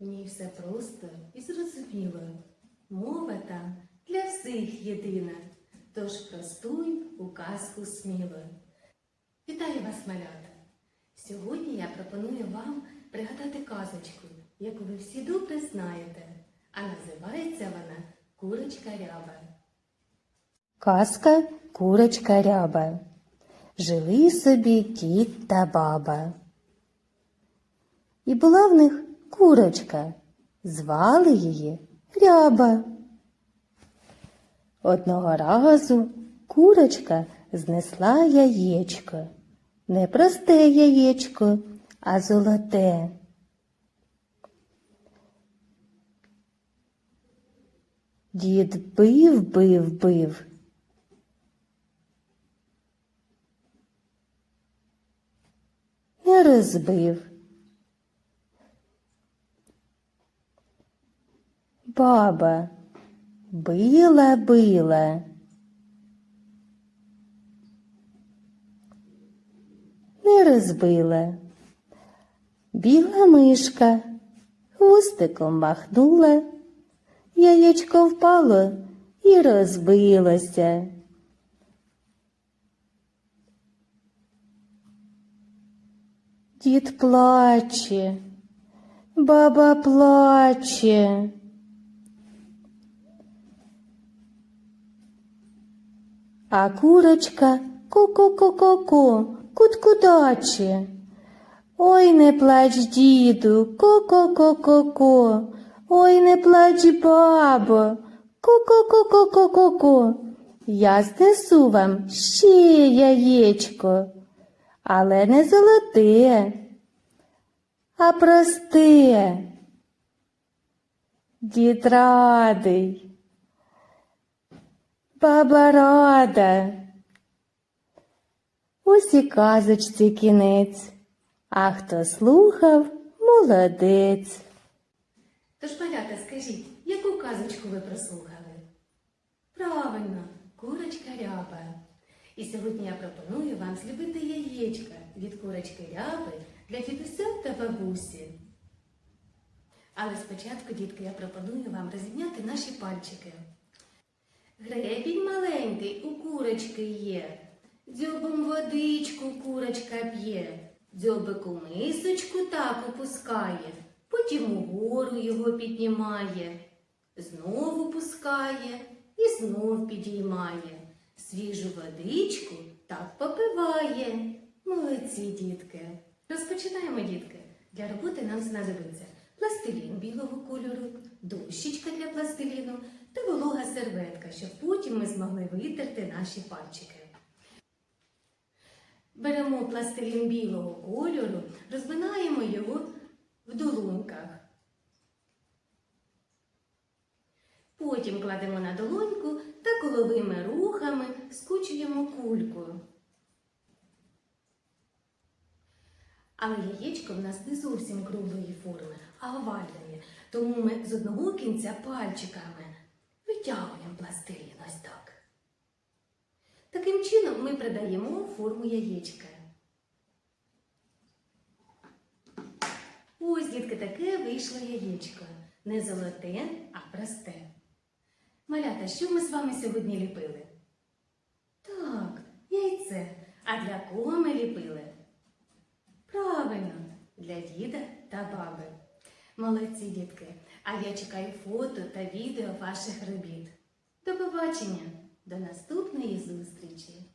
В ній все просто і зрозуміло. Мова там для всіх єдина. Тож простуй у казку сміло. Вітаю вас, малята! Сьогодні я пропоную вам пригадати казочку, яку ви всі добре знаєте, а називається вона Курочка ряба. Казка Курочка ряба. Жили собі дід та баба. І була в них курочка. Звали її ряба. Одного разу курочка знесла яєчко. Не просте яєчко, а золоте. Дід бив, бив, бив. Не розбив. Баба била, била. Не розбила. Біла мишка хвостиком махнула. Яєчко впало і розбилося. Дід плаче, баба плаче. А курочка ко-ко-ко-ко-ко, куткудаче. Ой, не плач, діду, ко-ко-ко-ко-ко. Ой, не плач, бабо, ко-ко-ко-ко-ко-ко. Я знесу вам ще яєчко, але не золоте, а просте. Дід радий. Баба рада. Ось і казочці кінець, а хто слухав, молодець. Тож, малята, скажіть, яку казочку ви прослухали? Правильно, курочка ряба. І сьогодні я пропоную вам зліпити яєчка від курочки ряби для дідуся та бабусі. Але спочатку, дітки, я пропоную вам розім'яти наші пальчики. Гребінь маленький у курочки є, дзьобом водичку курочка п'є, дзьобик у мисочку так опускає, потім угору його піднімає, знову пускає і знов підіймає. Свіжу водичку так попиває. Молодці, дітки. Розпочинаємо, дітки. Для роботи нам знадобиться пластилін білого кольору, дощечка для пластиліну серветка, щоб потім ми змогли витерти наші пальчики. Беремо пластилін білого кольору, розминаємо його в долоньках. Потім кладемо на долоньку та коловими рухами скучуємо кульку. Але яєчко в нас не зовсім круглої форми, а овальної. Тому ми з одного кінця пальчиками витягуємо пластилін ось так. Таким чином ми придаємо форму яєчка. Ось, дітки, таке вийшло яєчко. Не золоте, а просте. Малята, що ми з вами сьогодні ліпили? Так, яйце. А для кого ми ліпили? Правильно, для діда та баби. Молодці, дітки. А я чекаю фото та відео ваших робіт. До побачення, до наступної зустрічі!